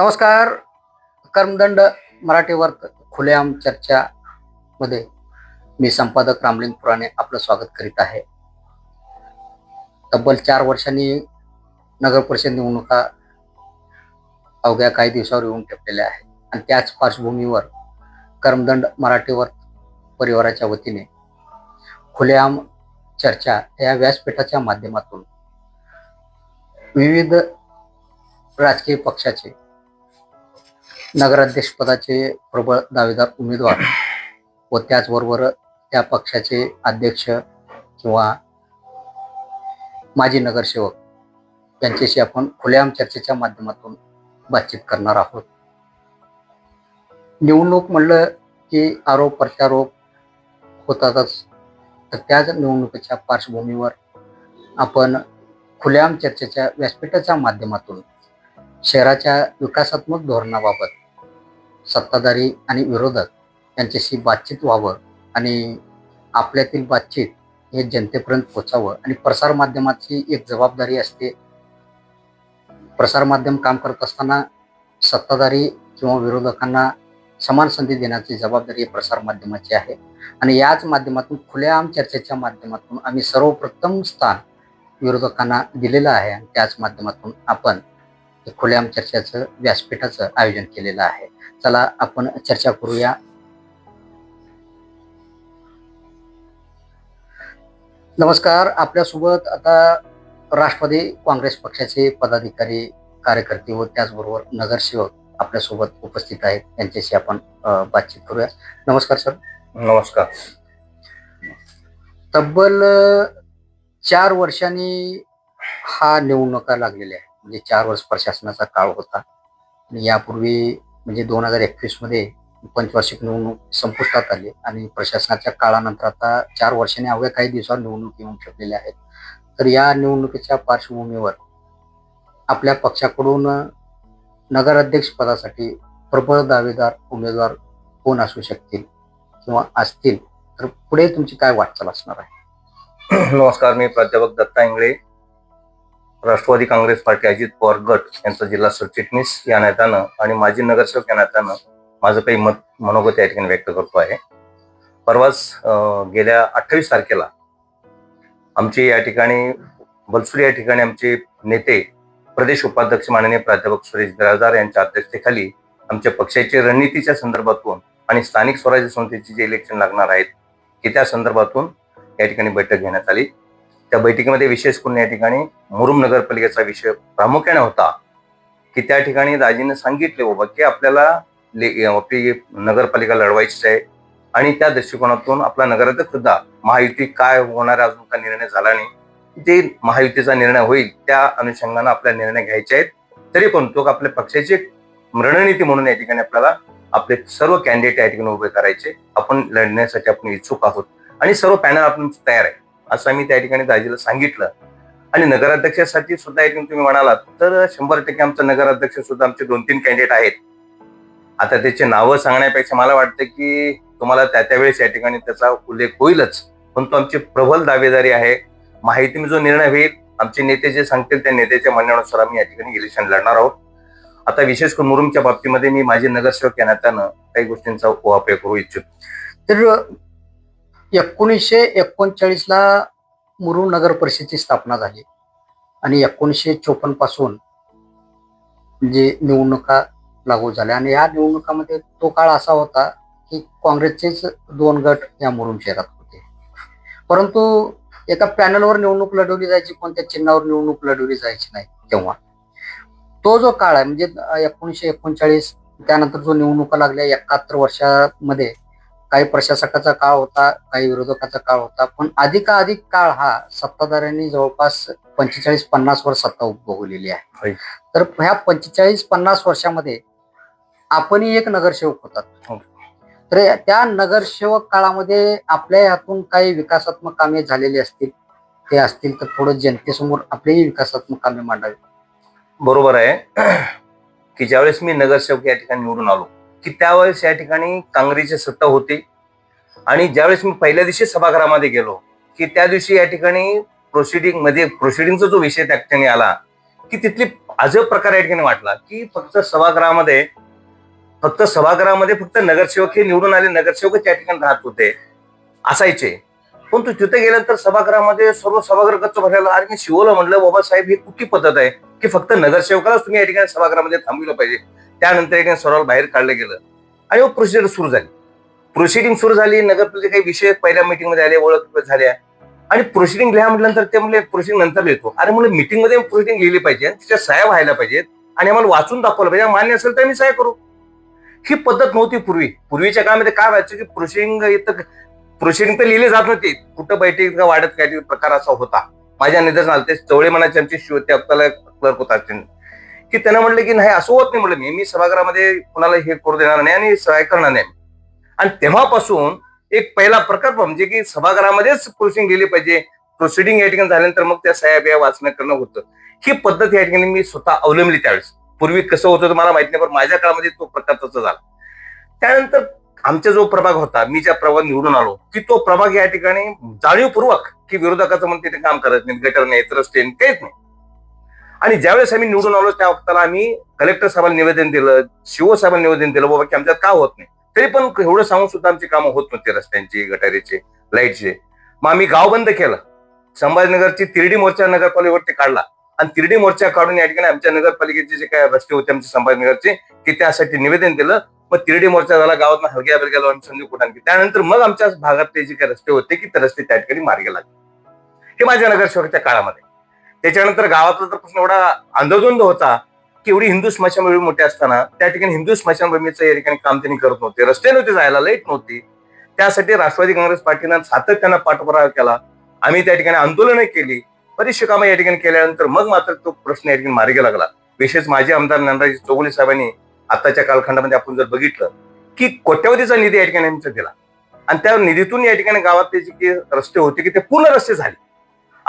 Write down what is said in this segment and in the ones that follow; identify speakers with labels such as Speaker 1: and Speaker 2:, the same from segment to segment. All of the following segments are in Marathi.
Speaker 1: नमस्कार. कर्मदंड मराठी खुलेआम चर्चा मध्ये मी संपादक रामलिंग पुराणे आपलं स्वागत करीत आहे. तब्बल चार वर्षांनी नगर परिषद निवडणुका अवघ्या काही दिवसावर येऊन ठेपलेल्या आहेत. आणि त्याच पार्श्वभूमीवर कर्मदंड मराठी परिवाराच्या वतीने खुलेआम चर्चा या व्यासपीठाच्या माध्यमातून विविध राजकीय पक्षाचे नगराध्यक्षपदाचे प्रबळ दावेदार उमेदवार व त्याचबरोबर त्या पक्षाचे अध्यक्ष किंवा माजी नगरसेवक यांच्याशी आपण खुलेआम चर्चेच्या माध्यमातून बातचीत करणार आहोत. निवडणूक म्हणलं की आरोप प्रत्यारोप होतातच. तर त्याच निवडणुकीच्या पार्श्वभूमीवर आपण खुलेआम चर्चेच्या व्यासपीठाच्या माध्यमातून शहराच्या विकासात्मक धोरणाबाबत सत्ताधारी आणि विरोधक यांच्याशी बातचीत व्हावं आणि आपल्यातील बातचीत हे जनतेपर्यंत पोचावं आणि प्रसारमाध्यमाची एक जबाबदारी असते. प्रसारमाध्यम काम करत असताना सत्ताधारी किंवा विरोधकांना समान संधी देण्याची जबाबदारी प्रसारमाध्यमाची आहे. आणि याच माध्यमातून खुलेआम चर्चेच्या माध्यमातून आम्ही सर्वप्रथम स्थान विरोधकांना दिलेलं आहे आणि त्याच माध्यमातून आपण खुलेआम चर्चेचं व्यासपीठाचं आयोजन केलेलं आहे. चला आपण चर्चा करूया. नमस्कार आपल्यासोबत आता राष्ट्रवादी काँग्रेस पक्षाचे पदाधिकारी कार्यकर्ते व त्याचबरोबर नगरसेवक आपल्यासोबत उपस्थित आहेत. त्यांच्याशी आपण बातचीत करूया. नमस्कार सर.
Speaker 2: नमस्कार.
Speaker 1: तब्बल चार वर्षांनी हा निवडणुका लागलेल्या आहे म्हणजे चार वर्ष प्रशासनाचा काळ होता. आणि यापूर्वी म्हणजे दोन हजार एकवीसमध्ये पंचवार्षिक निवडणूक संपुष्टात आली आणि प्रशासनाच्या काळानंतर आता चार वर्षांनी अवघ्या काही दिवसावर निवडणूक येऊन ठेवलेल्या आहेत. तर या निवडणुकीच्या पार्श्वभूमीवर आपल्या पक्षाकडून नगराध्यक्ष पदासाठी प्रबळ दावेदार उमेदवार कोण असू शकतील किंवा असतील तर पुढे तुमची काय वाटचाल असणार आहे?
Speaker 2: नमस्कार मी प्राध्यापक दत्ता इंगळे. राष्ट्रवादी काँग्रेस पार्टी अजित पवार गट यांचा जिल्हा सरचिटणीस या नात्यानं आणि माजी नगरसेवक या नात्यानं माझं काही मत मनोगत या ठिकाणी व्यक्त करतो आहे. परवाच अं, गेल्या अठ्ठावीस तारखेला आमचे या ठिकाणी बलसुरी या ठिकाणी आमचे नेते प्रदेश उपाध्यक्ष माननीय प्राध्यापक सुरेश बिराजदार यांच्या अध्यक्षतेखाली आमच्या पक्षाच्या रणनीतीच्या संदर्भातून आणि स्थानिक स्वराज्य संस्थेचे जे इलेक्शन लागणार आहेत की त्या संदर्भातून या ठिकाणी बैठक घेण्यात आली. त्या बैठकीमध्ये विशेष करून या ठिकाणी मुरुम नगरपालिकेचा विषय प्रामुख्याने होता की त्या ठिकाणी दाजीने सांगितले बाबा की आपल्याला आपली नगरपालिका लढवायची आहे आणि त्या दृष्टिकोनातून आपला नगराध्यक्ष सुद्धा महायुती काय होणार अजून का निर्णय झाला नाही. जे महायुतीचा निर्णय होईल त्या अनुषंगानं आपल्या निर्णय घ्यायचे आहेत. तरी पण तो आपल्या पक्षाची रणनीती म्हणून या ठिकाणी आपल्याला आपले सर्व कॅन्डिडेट या ठिकाणी उभे करायचे. आपण लढण्यासाठी आपण इच्छुक आहोत. आणि सर्व पॅनल आपण तयार आहे. असं आम्ही त्या ठिकाणी दाजीला सांगितलं. आणि नगराध्यक्षासाठी सुद्धा एक तुम्ही म्हणालात तर शंभर टक्के आमचा नगराध्यक्ष सुद्धा आमचे दोन तीन कॅन्डिडेट आहेत. आता त्याचे नावं सांगण्यापेक्षा मला वाटतं की तुम्हाला त्या त्यावेळेस या ठिकाणी त्याचा उल्लेख होईलच. पण तो आमची प्रबल दावेदारी आहे. माहिती जो निर्णय होईल आमचे नेते जे सांगतील त्या नेत्याच्या म्हणण्यानुसार आम्ही या ठिकाणी इलेक्शन लढणार आहोत. आता विशेष करून मुरुमच्या बाबतीमध्ये मी माझे नगरसेवक या नात्यानं काही गोष्टींचा उपयोग करू इच्छितो.
Speaker 1: तर एकोणीसशे एकोणचाळीसला मुरुड नगर परिषदेची स्थापना झाली. आणि एकोणीसशे चोपन्नपासून म्हणजे निवडणुका लागू झाल्या. आणि या निवडणुकामध्ये तो काळ असा होता की काँग्रेसचेच दोन गट या मुरुम शहरात होते. परंतु एका पॅनलवर निवडणूक लढवली जायची कोणत्या चिन्हावर निवडणूक लढवली जायची नाही तेव्हा. तो जो काळ आहे म्हणजे एकोणीसशे एकोणचाळीस त्यानंतर जो निवडणुका लागल्या एकाहत्तर वर्षामध्ये काही प्रशासकाचा काळ होता काही विरोधकाचा काळ होता पण अधिकाधिक काळ हा सत्ताधाऱ्यांनी जवळपास पंचेचाळीस पन्नास वर्ष सत्ता उपभोगलेली आहे. तर ह्या पंचेचाळीस पन्नास वर्षामध्ये आपणही एक नगरसेवक होतात
Speaker 2: हो.
Speaker 1: तर त्या नगरसेवक काळामध्ये आपल्या हातून काही विकासात्मक कामे झालेली असतील ते असतील तर थोडं जनतेसमोर आपलेही विकासात्मक कामे मांडावी
Speaker 2: बरोबर आहे की ज्यावेळेस मी नगरसेवक या ठिकाणी निवडून आलो की त्यावेळेस या ठिकाणी काँग्रेसची सत्ता होती. आणि ज्यावेळेस मी पहिल्या दिवशी सभागृहामध्ये गेलो की त्या दिवशी या ठिकाणी प्रोसिडिंगमध्ये प्रोसिडिंगचा जो विषय त्या ठिकाणी आला की तिथली अजब प्रकार या ठिकाणी वाटला की फक्त सभागृहामध्ये फक्त सभागृहामध्ये फक्त नगरसेवक हे निवडून आले नगरसेवकच या ठिकाणी राहत होते असायचे. पण तू तिथे गेल्यानंतर सभागृहामध्ये सर्व सभागृह गच्च भरायला आणि मी शिवला म्हणलं बाबासाहेब ही कुठली पद्धत आहे की फक्त नगरसेवकालाच तुम्ही या ठिकाणी सभागृहामध्ये थांबविलं पाहिजे. त्यानंतर या सर्वांना बाहेर काढलं गेलं. आणि मग प्रोसिजर सुरू झाली. प्रोसिडिंग सुरू झाली नगरपालिका काही विषय पहिल्या मीटिंगमध्ये आले ओळख झाल्या. आणि प्रोसिडिंग लिहा म्हटल्यानंतर ते म्हणजे प्रोसिडिंग नंतर लिहितो. अरे म्हणलं मीटिंगमध्ये प्रोसिडिंग लिहिली पाहिजे आणि तिच्या सह्या व्हायला पाहिजेत आणि आम्हाला वाचून दाखवलं पाहिजे. मान्य असेल तर आम्ही सह्या करू. ही पद्धत नव्हती पूर्वी. पूर्वीच्या काळामध्ये काय व्हायचं की प्रोसिडिंग इथं प्रोसिडिंग तर लिहिले जात नव्हते. कुठं बैठक का वाढत काही प्रकार असा होता. माझ्या निदर्शन आलं ते चवळे म्हणायचे आमचे शिव त्या क्लर्क होता त्यांनी. की त्यांना म्हणलं की नाही असं होत नाही म्हणलं मी. मी सभागृहामध्ये कुणाला हे करू देणार नाही आणि सहाय्य करणार नाही आणि तेव्हापासून एक पहिला प्रकल्प म्हणजे की सभागृहामध्येच प्रोसिडिंग लिहिली पाहिजे. प्रोसिडिंग या ठिकाणी झाल्यानंतर मग त्या सह्या बिया वाचणं करणं होतं. ही पद्धत या ठिकाणी मी स्वतः अवलंबली त्यावेळेस. पूर्वी कसं होतं मला माहीत नाही पण माझ्या काळामध्ये तो प्रकार तसा झाला. त्यानंतर आमचा जो प्रभाग होता मी ज्या प्रभाग निवडून आलो की तो प्रभाग या ठिकाणी जाणीवपूर्वक की विरोधकाचं म्हणते ते काम करत नाही गटर नाही रस्ते काहीच नाही. आणि ज्यावेळेस आम्ही निवडून आलो त्या वक्ताला आम्ही कलेक्टर साहेबांना निवेदन दिलं शिवसाहेबांना निवेदन दिलं बाबा की आमच्यात का होत नाही? तरी पण एवढं सांगून सुद्धा आमची कामं होत नव्हती रस्त्यांची गटारीचे लाईटचे. मग आम्ही गाव बंद केलं. संभाजीनगरची तिरडी मोर्चा नगरपालिकेवरती काढला. आणि तिरडी मोर्चा काढून या ठिकाणी आमच्या नगरपालिकेचे जे काय रस्ते होते आमचे संभाजीनगरचे की त्यासाठी निवेदन दिलं. मग तिरडी मोर्चा झाला गावात हलग्या बिलग्या लावून संजू त्यानंतर मग आमच्या भागातले जे काही रस्ते होते की ते रस्ते त्या ठिकाणी मार्गे लागले. हे माझ्या नगरसेवकाच्या काळामध्ये. त्याच्यानंतर गावातला तर प्रश्न एवढा अंधधुंद होता की एवढी हिंदू स्मशानभूमी मोठी असताना त्या ठिकाणी हिंदू स्मशानभूमीचं या ठिकाणी काम त्यांनी करत नव्हते. रस्ते नव्हते जायला लाइट नव्हती. त्यासाठी राष्ट्रवादी काँग्रेस पार्टीनं सातत्यानं पाठपुरावा केला. आम्ही त्या ठिकाणी आंदोलनं केली. बरीचशी कामं या ठिकाणी केल्यानंतर मग मात्र तो प्रश्न या ठिकाणी मार्गी लागला. विशेष माजी आमदार नंदराजी चौगुले साहेबांनी आताच्या कालखंडामध्ये आपण जर बघितलं की कोट्यावधीचा निधी या ठिकाणी आमचा दिला. आणि त्या निधीतून या ठिकाणी गावात जे रस्ते होते की ते पूर्ण रस्ते झाले.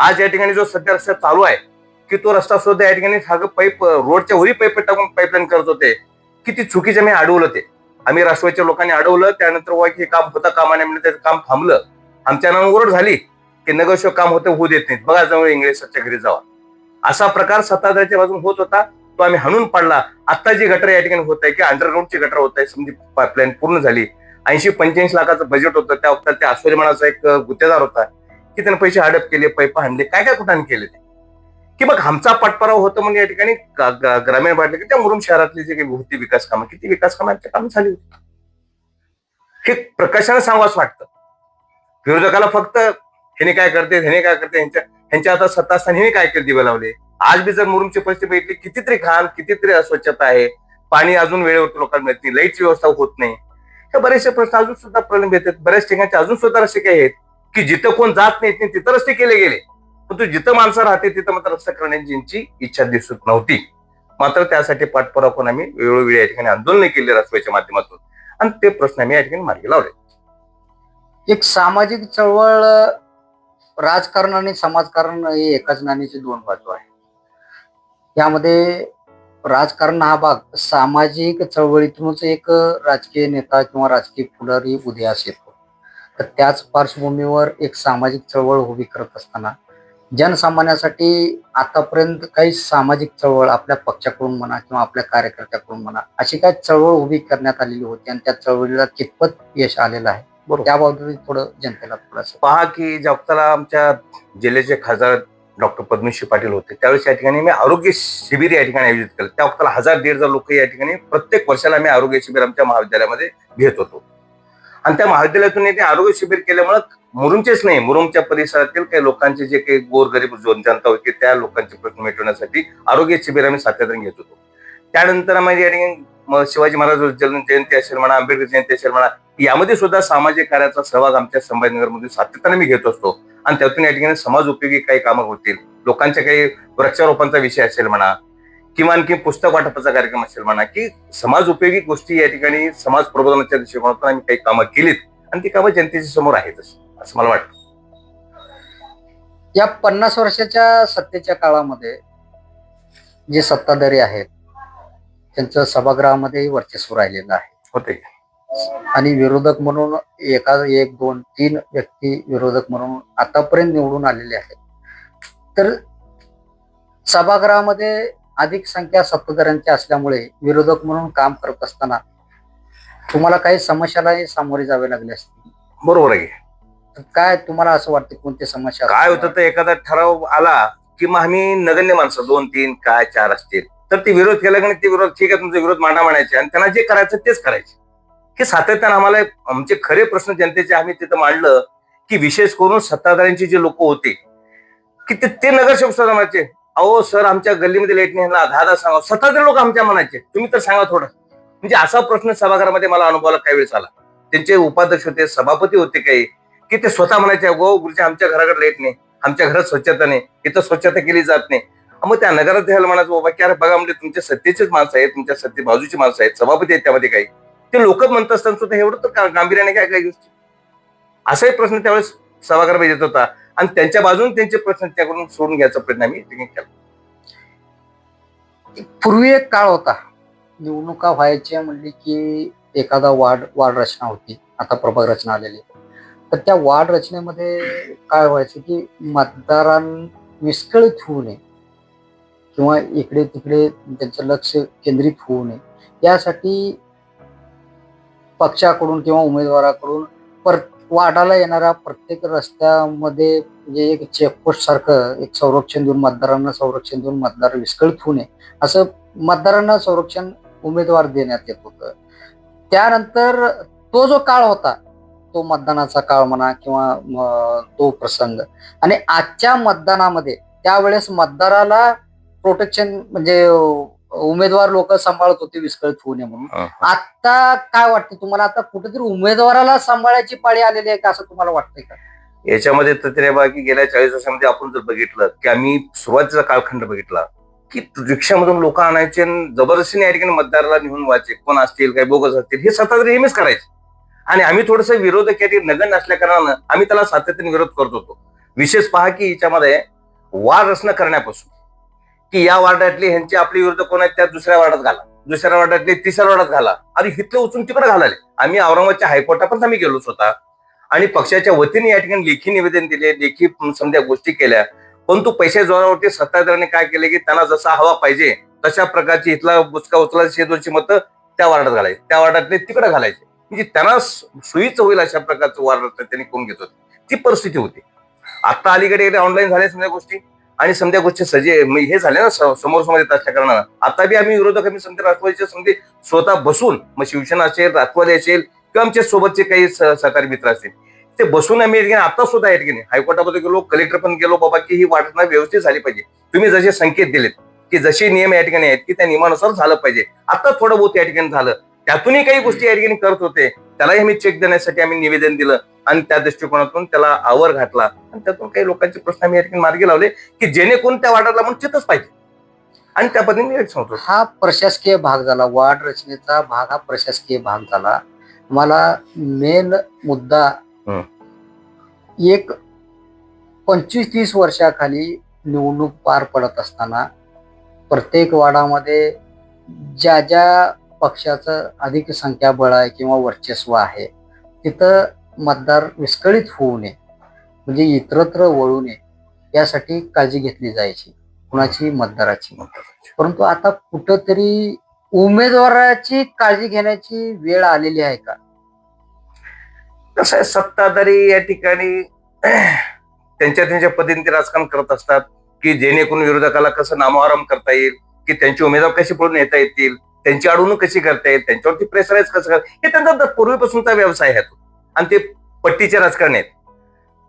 Speaker 2: आज या ठिकाणी जो सध्या रस्ता चालू आहे की तो रस्ता सुद्धा या ठिकाणी पाईप रोडच्या वरी पाईप टाकून पाईपलाईन करत होते. किती चुकीचे मी अडवलं ते. आम्ही राष्ट्रवादीच्या लोकांनी अडवलं त्यानंतर वा हे काम होता कामाने म्हणजे त्याचं काम थांबलं. आमच्या नावावर ओरड झाली की नगरशिवाय काम होतं होऊ देत नाहीत. बघा जवळ इंग्लिशच्या घरी जावा. असा प्रकार सत्ताधाऱ्याच्या बाजून होत होता तो आम्ही हाणून पाडला. आता जी गटर या ठिकाणी होत आहे की अंडरग्राऊंडची गटर होत आहे समजी पाईपलाईन पूर्ण झाली. ऐंशी पंच्याऐंशी लाखाचं बजेट होतं. त्या वक्तात त्या आश्वर्यमानाचा एक गुत्तेदार होता. की त्यांना पैसे हडप केले पैप हाणले काय काय कुठाने केले ते? की मग आमचा पाठपराव होतो म्हणजे या ठिकाणी ग्रामीण भागातले की त्या मुरुम शहरातली जे काही होती विकास कामं किती विकास कामांच्या काम झाली होती. हे प्रकाशानं सांगावंच वाटतं. विरोधकाला फक्त ह्याने काय करते ह्याने काय करते ह्यांच्या ह्यांच्या आता सत्ता असताना ह्याने काय केले दिवे लावले? आज बी जर मुरुमची परिस्थिती बघितली कितीतरी घाण कितीतरी अस्वच्छता आहे. पाणी अजून वेळेवर लोकांना मिळत नाही लाईटची व्यवस्था होत नाही. तर बरेचसे प्रश्न अजून सुद्धा प्रॉब्लेम येतात बऱ्याच ठिकाणी अजून सुद्धा असे काही आहेत. की जिथं कोण जात नाही तिथं रस्ते केले गेले. पण तो जिथं माणसं राहते तिथं मात्र रस्ता करण्याची यांची इच्छा दिसत नव्हती. मात्र त्यासाठी पाठपुरावा करून आम्ही वेळोवेळी या ठिकाणी आंदोलन केले रस्त्याच्या माध्यमातून. आणि ते प्रश्न आम्ही या ठिकाणी मार्गी लावले.
Speaker 1: एक सामाजिक चळवळ राजकारण आणि समाजकारण हे एकाच नाण्याची दोन बाजू आहे. यामध्ये राजकारण हा भाग सामाजिक चळवळीतूनच एक राजकीय नेता किंवा राजकीय पुढारी उदयास येतो. तर त्याच पार्श्वभूमीवर एक सामाजिक चळवळ उभी करत असताना जनसामान्यासाठी आतापर्यंत काही सामाजिक चळवळ आपल्या पक्षाकडून म्हणा किंवा आपल्या कार्यकर्त्याकडून म्हणा अशी काही चळवळ उभी करण्यात आलेली होती आणि त्या चळवळीला कितपत यश आलेलं आहे
Speaker 2: बरोबर.
Speaker 1: त्याबाबतीत थोडं जनतेला थोडंसं
Speaker 2: पहा की जगताला आमच्या जिल्ह्याचे खासदार डॉक्टर पद्मश्री पाटील होते त्यावेळेस या ठिकाणी मी आरोग्य शिबिर या ठिकाणी आयोजित केलं. त्या वक्ताला हजार दीड हजार लोक या ठिकाणी प्रत्येक वर्षाला आम्ही आरोग्य शिबिर आमच्या महाविद्यालयामध्ये घेत होतो. आणि त्या महाविद्यालयातून येथे आरोग्य शिबिर केल्यामुळं मुरुमचेच नाही मुरुमच्या परिसरातील काही लोकांचे जे काही गोरगरीब जनता होती त्या लोकांचे प्रश्न मिटवण्यासाठी आरोग्य शिबिर आम्ही सातत्याने घेत होतो. त्यानंतर आम्ही या ठिकाणी शिवाजी महाराज जयंती असेल म्हणा आंबेडकर जयंती असेल म्हणा यामध्ये सुद्धा सामाजिक कार्याचा सहभाग आमच्या संभाजीनगरमध्ये सातत्याने मी घेत असतो. आणि त्यातून या ठिकाणी समाज उपयोगी काही कामं होतील लोकांच्या काही वृक्षारोपणचा विषय असेल म्हणा किंवा आणखी पुस्तक वाटपाचा कार्यक्रम असेल म्हणा की समाज उपयोगी गोष्टी या ठिकाणी समाज प्रबोधनाच्या दृष्टिकोनातून आम्ही काही कामं केलीत आणि ती कामं जनतेच्या समोर आहेतच असं मला वाटतं.
Speaker 1: या पन्नास वर्षाच्या सत्तेच्या काळामध्ये जे सत्ताधारी आहेत त्यांचं सभागृहामध्ये वर्चस्व राहिलेलं आहे.
Speaker 2: होते.
Speaker 1: आणि विरोधक म्हणून एका एक दोन तीन व्यक्ती विरोधक म्हणून आतापर्यंत निवडून आलेले आहेत. तर सभागृहामध्ये अधिक संख्या सत्ताधाऱ्यांची असल्यामुळे विरोधक म्हणून काम करत असताना तुम्हाला काही समस्यालाही सामोरे जावे लागले असते.
Speaker 2: बरोबर आहे.
Speaker 1: तर काय तुम्हाला असं वाटतं कोणती समस्या?
Speaker 2: काय होतं तर एखादा ठराव आला की मग आम्ही नगण्य माणसं दोन तीन काय चार असतील तर ते विरोध केला की ते विरोध ठीक आहे तुमचा विरोध मांडा म्हणायचे आणि त्यांना जे करायचं तेच करायचे. हे सातत्यानं आम्हाला आमचे खरे प्रश्न जनतेचे आम्ही तिथं मांडलं की विशेष करून सत्ताधाऱ्यांचे जे लोक होते की ते ते नगरसेवक सुद्धा म्हणायचे अहो सर आमच्या गल्लीमध्ये लेट नाही ना दहा दहा सांगा. स्वतः लोक आमच्या म्हणायचे तुम्ही तर सांगा थोडं. म्हणजे असा प्रश्न सभागृहामध्ये मला अनुभवाला काही वेळेस आला. त्यांचे उपाध्यक्ष होते सभापती होते काही की ते स्वतः म्हणायचे गो गुरुजी आमच्या घराकडे लेट नाही. आमच्या घरात स्वच्छता नाही. इथं स्वच्छता केली जात नाही. मग त्या नगरात ह्याला म्हणायचं बाबा की अरे बघा म्हणजे तुमच्या सत्तेचेच माणसं आहेत तुमच्या सत्ते बाजूची माणसं आहेत सभापती आहेत त्यामध्ये काही. ते लोक म्हणत असताना सुद्धा एवढं तर गांभीर्याने काय काही गोष्टी? असाही प्रश्न त्यावेळेस सभागृहामध्ये येत होता. आणि त्यांच्या बाजून त्यांचे प्रश्न त्याकडून सोडून घ्यायचा प्रयत्न आम्ही केला.
Speaker 1: पूर्वी एक काळ होता. निवडणुका व्हायच्या म्हणली की एखादा वार्ड वार्ड रचना होती. आता प्रभाग रचना आलेली तर त्या वार्ड रचनेमध्ये काय व्हायचं की मतदारां विस्कळीत होऊ नये. किंवा इकडे तिकडे त्यांचं लक्ष केंद्रित होऊ नये. यासाठी पक्षाकडून किंवा उमेदवाराकडून परत वाडाला येणाऱ्या प्रत्येक रस्त्यामध्ये म्हणजे एक चेकपोस्ट सारखं एक संरक्षण देऊन मतदारांना संरक्षण देऊन मतदार विस्कळीत होऊ नये असं मतदारांना संरक्षण उमेदवार देण्यात येत होतं. त्यानंतर तो जो काळ होता तो मतदानाचा काळ म्हणा किंवा तो प्रसंग. आणि आजच्या मतदानामध्ये त्यावेळेस मतदाराला प्रोटेक्शन म्हणजे उमेदवार लोक सांभाळत होते विस्कळीत होऊ नये म्हणून. आता काय वाटतं तुम्हाला? आता कुठेतरी उमेदवाराला सांभाळायची पाळी आलेली आहे का असं तुम्हाला वाटतंय का?
Speaker 2: याच्यामध्ये बघा की गेल्या चाळीस वर्षामध्ये आपण जर बघितलं की आम्ही सुरुवातीचा कालखंड बघितला की रिक्षामधून लोक आणायचे आणि जबरदस्तीने या ठिकाणी मतदाराला निघून व्हायचे कोण असतील काही बोगस असतील हे सतत नेहमीच करायचे. आणि आम्ही थोडस विरोधक या ठिकाणी नगण्य असल्या कारणानं आम्ही त्याला सातत्याने विरोध करत होतो. विशेष पहा की याच्यामध्ये वार रचना करण्यापासून की या वार्डातले ह्यांची आपली विरुद्ध कोण आहेत त्या दुसऱ्या वार्डात घाला. दुसऱ्या वार्डातले तिसऱ्या वार्डात घाला. आणि हिथलं उचून तिकडे घालाले आम्ही औरंगाबादच्या पण आम्ही गेलो स्वतः. आणि पक्षाच्या वतीने या ठिकाणी लेखी निवेदन दिले लेखी समजा गोष्टी केल्या. परंतु पैसे जोरावरती सत्ताधाऱ्यांनी काय केले की त्यांना जसा हवा पाहिजे तशा प्रकारची इथला बुचका उचला शेदोची मतं त्या वार्डात घालायची. त्या वार्डातले तिकडे घालायचे. म्हणजे त्यांना सुईच होईल अशा प्रकारचं वार्ड त्यांनी कोण घेत होते. ती परिस्थिती होती. आता अलीकडे ऑनलाईन झाल्या समजा गोष्टी. आणि समजा गोष्टी सजे हे झाले ना समोर समोर येतात असल्या आता बी आम्ही विरोधक आम्ही समजा राष्ट्रवादीच्या समजे स्वतः बसून मग शिवसेना असेल राष्ट्रवादी असेल किंवा आमच्या सोबतचे काही सहकारी मित्र असतील ते बसून आम्ही आता सुद्धा या ठिकाणी हायकोर्टामध्ये गेलो कलेक्टर पण गेलो बाबा की ही वाटणं व्यवस्थित झाली पाहिजे. तुम्ही जसे संकेत दिलेत की जसे नियम या ठिकाणी आहेत की त्या नियमानुसार झालं पाहिजे. आता थोडं बहुत या ठिकाणी झालं. त्यातूनही काही गोष्टी या ठिकाणी करत होते. त्यालाही आम्ही चेक देण्यासाठी आम्ही निवेदन दिलं आणि त्या दृष्टिकोनातून त्याला आवर घातला. आणि त्यातून काही लोकांचे प्रश्न आम्ही या ठिकाणी मार्गी लावले की जेणेकरून त्या वार्डाला म्हणून तिथंच पाहिजे. आणि त्या पद्धतीने मी सांगतो.
Speaker 1: हा प्रशासकीय भाग झाला. वार्ड रचनेचा भाग हा प्रशासकीय भाग झाला. मला मेन मुद्दा. एक पंचवीस तीस वर्षाखाली निवडणूक पार पडत असताना प्रत्येक वार्डामध्ये ज्या ज्या पक्षाचं अधिक संख्याबळ आहे किंवा वर्चस्व आहे तिथं मतदार विस्कळीत होऊ नये म्हणजे इतरत्र वळू नये यासाठी काळजी घेतली जायची कुणाची मतदाराची. परंतु आता कुठंतरी उमेदवाराची काळजी घेण्याची वेळ आलेली आहे का?
Speaker 2: कसं आहे सत्ताधारी या ठिकाणी त्यांच्या त्यांच्या पद्धतीने ते राजकारण करत असतात की जेणेकरून विरोधकाला कसं नामवारम करता येईल की त्यांचे उमेदवार कसे पळून येता येतील त्यांची अडवणूक कशी करता येईल त्यांच्यावरती प्रेशराईज कसं करता हे त्यांचा पूर्वीपासूनचा व्यवसाय आहे तो. आणि ते पट्टीचे राजकारण आहेत.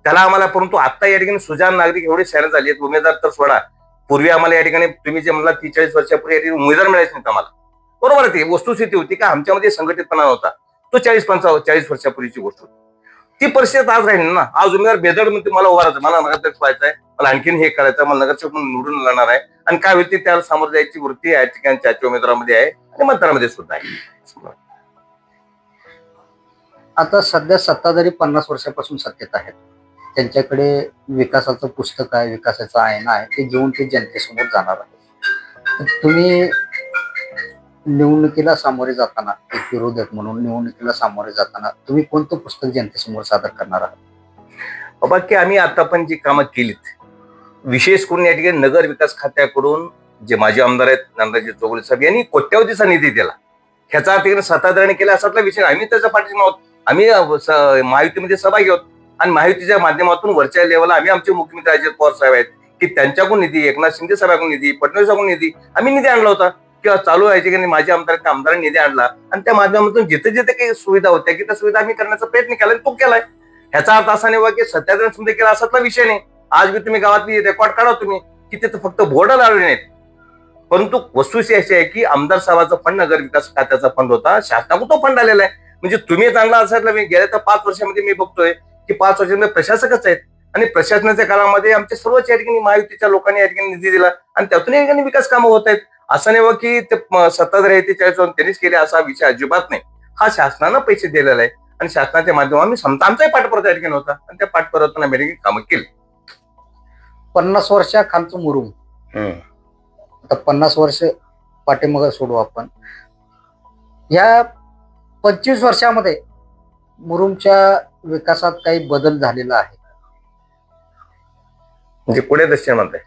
Speaker 2: त्याला आम्हाला परंतु आता या ठिकाणी सुजाण नागरिक एवढे शहर झाले आहेत उमेदवार तर सोडा. पूर्वी आम्हाला या ठिकाणी तुम्ही जे म्हणला तीस वर्षापूर्वी या ठिकाणी उमेदवार मिळायचे नाहीत आम्हाला. बरोबर आहे ती वस्तुस्थिती होती का आमच्यामध्ये संघटितपणा होता तो चाळीस पंचावन्न चाळीस वर्षापूर्वीची गोष्ट होती. ती परिस्थिती आज राहील ना. आज उमेदवार बेदड म्हणते मला उभारायचं मला नगरसेवक व्हायचं आहे मला आणखीन हे करायचं मला नगरसेवक म्हणून निवडून लढणार आहे. आणि काय होईल ते त्याला सामोरं जायची वृत्ती आहे. ठिकाणी उमेदवारामध्ये आहे. आणि मतदारामध्ये सुद्धा आहे.
Speaker 1: आता सध्या सत्ताधारी पन्नास वर्षापासून सत्तेत आहेत. त्यांच्याकडे विकासाचं पुस्तक आहे विकासाचा आयना आहे. ते घेऊन ते जनतेसमोर जाणार आहे तुम्ही निवडणुकीला सामोरे जाताना एक विरोधक म्हणून निवडणुकीला सामोरे जाताना तुम्ही कोणतं पुस्तक जनतेसमोर सादर करणार आहात?
Speaker 2: बाबा की आम्ही आता पण जी कामं केलीत विशेष करून या ठिकाणी नगर विकास खात्याकडून जे माजी आमदार आहेत नंदाजी चौगुले साहेब यांनी कोट्यावधीचा निधी दिला. ह्याचा तिकडे सत्ताधाऱ्याने केला असातला विषय आम्ही त्याचा पाठिंबा आहोत. आम्ही महायुतीमध्ये सहभागी आहोत. आणि महायुतीच्या माध्यमातून वरच्या लेवलला आम्ही आमचे मुख्यमंत्री अजित पवार साहेब आहेत की त्यांच्याकडून निधी एकनाथ शिंदे साहेबांकडून निधी फडणवीसांकडून निधी आम्ही निधी आणला होता. किंवा चालू व्हायचे की नाही माझ्या आमदार आमदारांनी निधी आणला. आणि त्या माध्यमातून जिथे जिथे काही सुविधा होत्या की त्या सुविधा आम्ही करण्याचा प्रयत्न केला आणि तो केलाय. ह्याचा अर्थ असा नाही की सत्याग्रह समजा केला असातला विषय नाही. आज बी तुम्ही गावातली रेकॉर्ड काढा तुम्ही की तिथे फक्त बोर्ड लावले नाहीत. परंतु वस्तुस्थिती अशी आहे की आमदार साहेबाचा फंड नगर विकास खात्याचा फंड होता. शासनाकडून तो फंड आलेला आहे. म्हणजे तुम्ही चांगला असायला मी गेल्या तर पाच वर्षामध्ये मी बघतोय की पाच वर्षामध्ये प्रशासकच आहेत. आणि प्रशासनाच्या काळामध्ये आमच्या सर्वच या ठिकाणी महायुतीच्या लोकांनी या ठिकाणी निधी दिला. आणि त्यातून या ठिकाणी विकास कामं होत आहेत. असं नाही की ते सत्ताधारी आहे ते चाळीस त्यांनीच केले असा विषय अजिबात नाही. हा शासनानं पैसे दिलेला आहे आणि शासनाच्या माध्यमातून समजा आमचाही पाठपुरावा ठिकाणी होता. आणि त्या पाठपुराव्यातून ठिकाणी कामं केली.
Speaker 1: पन्नास वर्षा खालचं मुरुम. आता पन्नास वर्ष पाठीमागं सोडू आपण. या पंचवीस वर्षामध्ये मुरुमच्या विकासात काही बदल झालेला आहे.
Speaker 2: म्हणजे पुढे दक्षिण म्हणताय.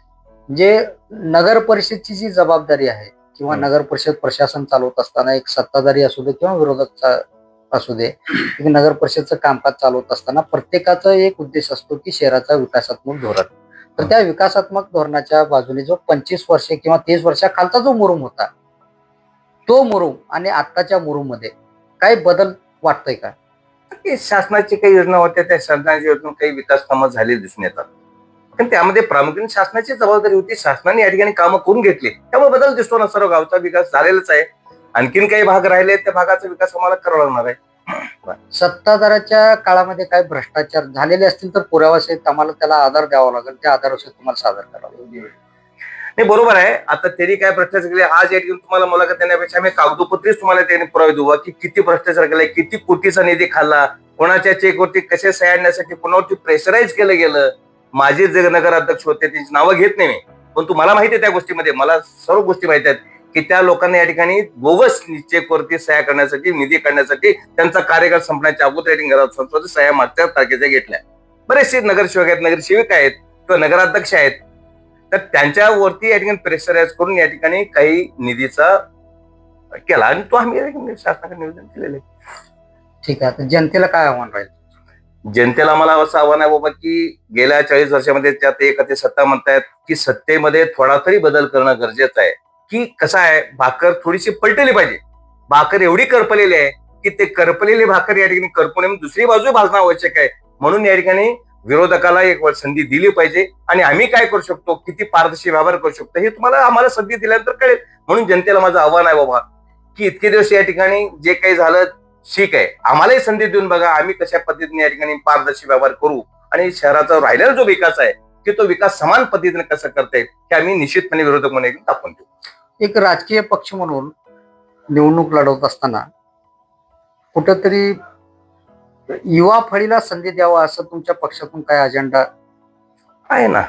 Speaker 1: जे नगर परिषदची जी जबाबदारी आहे किंवा. नगर परिषद प्रशासन चालवत असताना एक सत्ताधारी असू दे किंवा विरोधक असू दे नगर परिषदचं कामकाज चालवत असताना प्रत्येकाचा एक उद्देश असतो की शहराचा विकासात्मक धोरण. तर त्या विकासात्मक धोरणाच्या बाजूने जो पंचवीस वर्षे किंवा तीस वर्षाखालचा जो मुरुम होता तो मुरुम आणि आत्ताच्या मुरुममध्ये काही बदल वाटतोय का?
Speaker 2: शासनाची काही योजना होत्या त्या शासनाच्या योजना काही विकास कामं झालेली दिसून येतात. पण त्यामध्ये प्रामुख्याने शासनाची जबाबदारी होती. शासनाने या ठिकाणी कामं करून घेतली. त्यामुळे बदल दिसतो ना. सर्व गावचा विकास झालेलाच आहे. आणखीन काही भाग राहिले त्या भागाचा विकास आम्हाला करावा लागणार आहे.
Speaker 1: सत्ताधाऱ्याच्या काळामध्ये काय भ्रष्टाचार झालेले असतील तर पुराव्यासहित आम्हाला त्याला आधार द्यावा लागेल. त्या आधारासहित तुम्हाला सादर करावं लागेल.
Speaker 2: नाही बरोबर आहे. आता त्यांनी काय भ्रष्टाचार केले? आज या ठिकाणी तुम्हाला मुलाखत देण्यापेक्षा आम्ही कागदोपत्रीच तुम्हाला त्यांनी पुरावे देऊ. की किती भ्रष्टाचार केलाय? किती कोटीचा निधी खाल्ला? कोणाच्या चेकवरती कसे सह्या आणण्यासाठी कोणावरती प्रेशराईज केलं गेलं? माझे जे नगराध्यक्ष होते त्यांची नावं घेत नाही मी. पण तुम्हाला माहिती आहे त्या गोष्टीमध्ये मला सर्व गोष्टी माहिती आहेत की त्या लोकांनी या ठिकाणी बोगस चेकवरती सह्या करण्यासाठी निधी काढण्यासाठी त्यांचा कार्यकाळ संपण्याच्या अगोदर या ठिकाणी सह्या मागच्या तारखेच्या घेतल्या. बरेचसे नगरसेवक आहेत नगरसेविका आहेत किंवा नगराध्यक्ष आहेत. तर त्यांच्यावरती या ठिकाणी प्रेशराईज करून या ठिकाणी काही निधीचा केला. आणि तो आम्ही शासनाकडे निवेदन केलेलं आहे.
Speaker 1: ठीक आहे जनतेला काय आव्हान राहील?
Speaker 2: जनतेला मला असं आव्हान आहे बाबा की गेल्या चाळीस वर्षामध्ये त्यात एक ते सत्ता म्हणतायत की सत्तेमध्ये थोडा तरी बदल करणं गरजेचं आहे. की कसं आहे भाकर थोडीशी पलटली पाहिजे. भाकर एवढी करपलेली आहे की ते करपलेली भाकर या ठिकाणी करपू नये दुसरी बाजू भाजणं आवश्यक आहे. म्हणून या ठिकाणी विरोधकाला एक संधी दिली पाहिजे आणि आम्ही काय करू शकतो किती पारदर्शी व्यवहार करू शकतो हे तुम्हाला आम्हाला संधी दिल्यानंतर कळेल. म्हणून जनतेला माझं आव्हान आहे बाबा की इतके दिवस या ठिकाणी जे काही झालं ठीक आहे. आम्हालाही संधी देऊन बघा आम्ही कशा पद्धतीने या ठिकाणी पारदर्शी व्यवहार करू आणि शहराचा राहिलेला जो विकास आहे की तो विकास समान पद्धतीने कसा करता येईल हे आम्ही निश्चितपणे विरोधक म्हणून दाखवून देऊ
Speaker 1: एक राजकीय पक्ष म्हणून निवडणूक लढवत असताना कुठंतरी युवा फळीला संधी द्यावा असं तुमच्या पक्षातून काय अजेंडा
Speaker 2: आहे ना.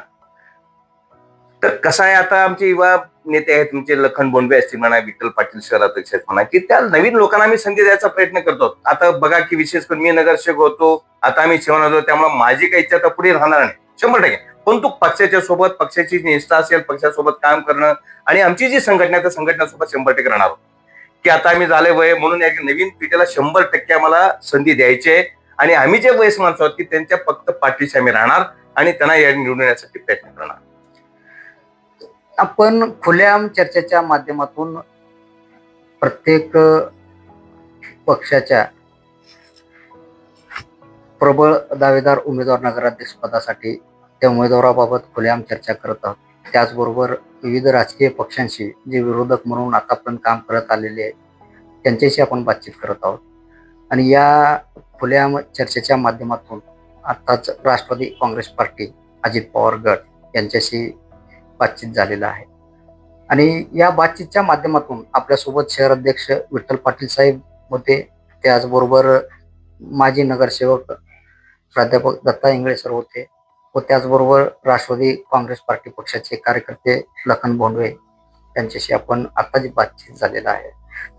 Speaker 2: तर कसं आहे आता आमचे युवा नेते आहेत तुमचे लखन बोंडवे असतील म्हणा विठ्ठल पाटील शहराध्यक्ष आहेत म्हणा की त्या नवीन लोकांना आम्ही संधी द्यायचा प्रयत्न करतो. आता बघा की विशेष करून मी नगरसेवक होतो आता आम्ही सेवन होतो त्यामुळे माझी काही इच्छा आता पुढे राहणार नाही. शंभर टक्के. परंतु पक्षाच्या सोबत पक्षाची जी निष्ठा असेल पक्षासोबत काम करणं आणि आमची जी संघटना आहे त्या संघटनेसोबत शंभर टक्के राहणार की आता आम्ही झाले वय म्हणून या नवीन पिढीला शंभर टक्के आम्हाला संधी द्यायची आहे आणि आम्ही जे वयस माणसं आहोत की त्यांच्या फक्त पाठीशी आम्ही राहणार आणि त्यांना या निवडण्यासाठी प्रयत्न करणार.
Speaker 1: आपण खुल्याम चर्चेच्या माध्यमातून प्रत्येक पक्षाच्या प्रबळ दावेदार उमेदवार नगराध्यक्ष पदासाठी त्या उमेदवाराबाबत खुल्याम चर्चा करत आहोत. त्याचबरोबर विविध राजकीय पक्षांशी जे विरोधक म्हणून आतापर्यंत काम करत आलेले आहेत त्यांच्याशी आपण बातचीत करत आहोत. आणि या खुल्याम चर्चेच्या माध्यमातून आताच राष्ट्रवादी काँग्रेस पार्टी अजित पवार गट यांच्याशी बातचीत झालेला आहे. आणि या बातचीतच्या माध्यमातून आपल्यासोबत शहर अध्यक्ष विठ्ठल पाटील साहेब होते. त्याचबरोबर माजी नगरसेवक प्राध्यापक दत्ता इंगळे सर होते व त्याचबरोबर राष्ट्रवादी काँग्रेस पार्टी पक्षाचे कार्यकर्ते लखन भोंडवे यांच्याशी आपण आता जी बातचीत झालेला आहे.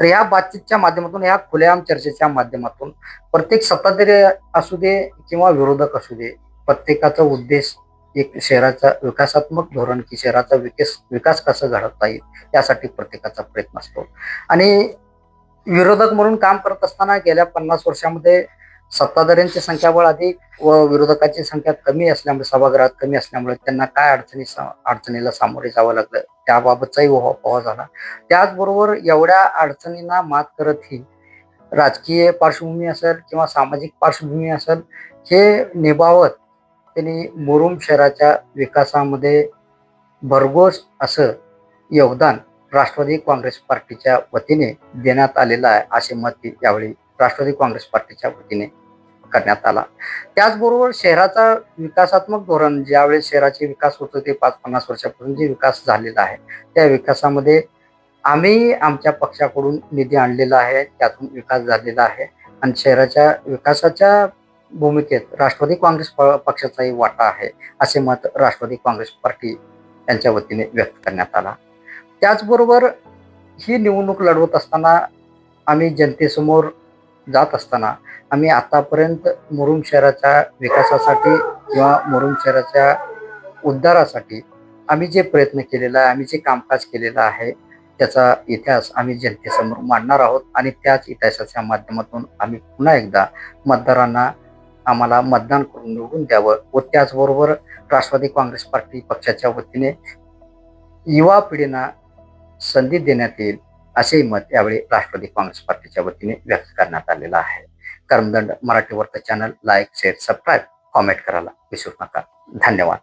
Speaker 1: तर या बातचीतच्या माध्यमातून या खुलेआम चर्चेच्या माध्यमातून प्रत्येक सत्ताधारी असू दे किंवा विरोधक असू दे प्रत्येकाचा उद्देश एक शहराचा विकासात्मक धोरण की शहराचा विकास विकास कसा घडवता येईल यासाठी प्रत्येकाचा प्रयत्न असतो. आणि विरोधक म्हणून काम करत असताना गेल्या पन्नास वर्षामध्ये सत्ताधाऱ्यांची संख्याबळ अधिक व विरोधकाची संख्या कमी असल्यामुळे सभागृहात कमी असल्यामुळे त्यांना काय अडचणी सा- अडचणीला सामोरे जावं लागलं त्याबाबतचाही उहापोहा झाला. त्याचबरोबर एवढ्या अडचणींना मात करत ही राजकीय पार्श्वभूमी असेल किंवा सामाजिक पार्श्वभूमी असेल हे निभावत त्यांनी मुरुम शहराच्या विकासामध्ये भरघोस असं योगदान राष्ट्रवादी काँग्रेस पार्टीच्या वतीने देण्यात आलेलं आहे असे मत यावेळी राष्ट्रवादी काँग्रेस पार्टीच्या वतीने करण्यात आला. त्याचबरोबर शहराचा विकासात्मक धोरण ज्यावेळी शहराचे विकास होतो ते पाच पन्नास वर्षापासून जे विकास झालेला आहे त्या विकासामध्ये आम्ही आमच्या पक्षाकडून निधी आणलेला आहे त्यातून विकास झालेला आहे. आणि शहराच्या विकासाच्या भूमिकेत राष्ट्रवादी काँग्रेस प- पक्षाचाही वाटा आहे असे मत राष्ट्रवादी काँग्रेस पार्टी यांच्या वतीने व्यक्त करण्यात आला. त्याचबरोबर ही निवडणूक लढवत असताना आम्ही जनतेसमोर जात असताना आम्ही आतापर्यंत मुरुम शहराच्या विकासासाठी किंवा मुरुम शहराच्या उद्धारासाठी आम्ही जे प्रयत्न केलेला आहे आम्ही जे कामकाज केलेलं आहे त्याचा इतिहास आम्ही जनतेसमोर मांडणार आहोत आणि त्याच इतिहासाच्या माध्यमातून आम्ही पुन्हा एकदा मतदारांना आम्हाला मतदान करून निवडून द्यावं व त्याचबरोबर राष्ट्रवादी काँग्रेस पार्टी पक्षाच्या वतीने युवा पिढींना संधी देण्यात येईल असेही मत यावेळी राष्ट्रवादी काँग्रेस पार्टीच्या वतीने व्यक्त करण्यात आलेलं आहे. Karmadand Marathi Varta channel like share subscribe comment करायला विसरू नका. धन्यवाद.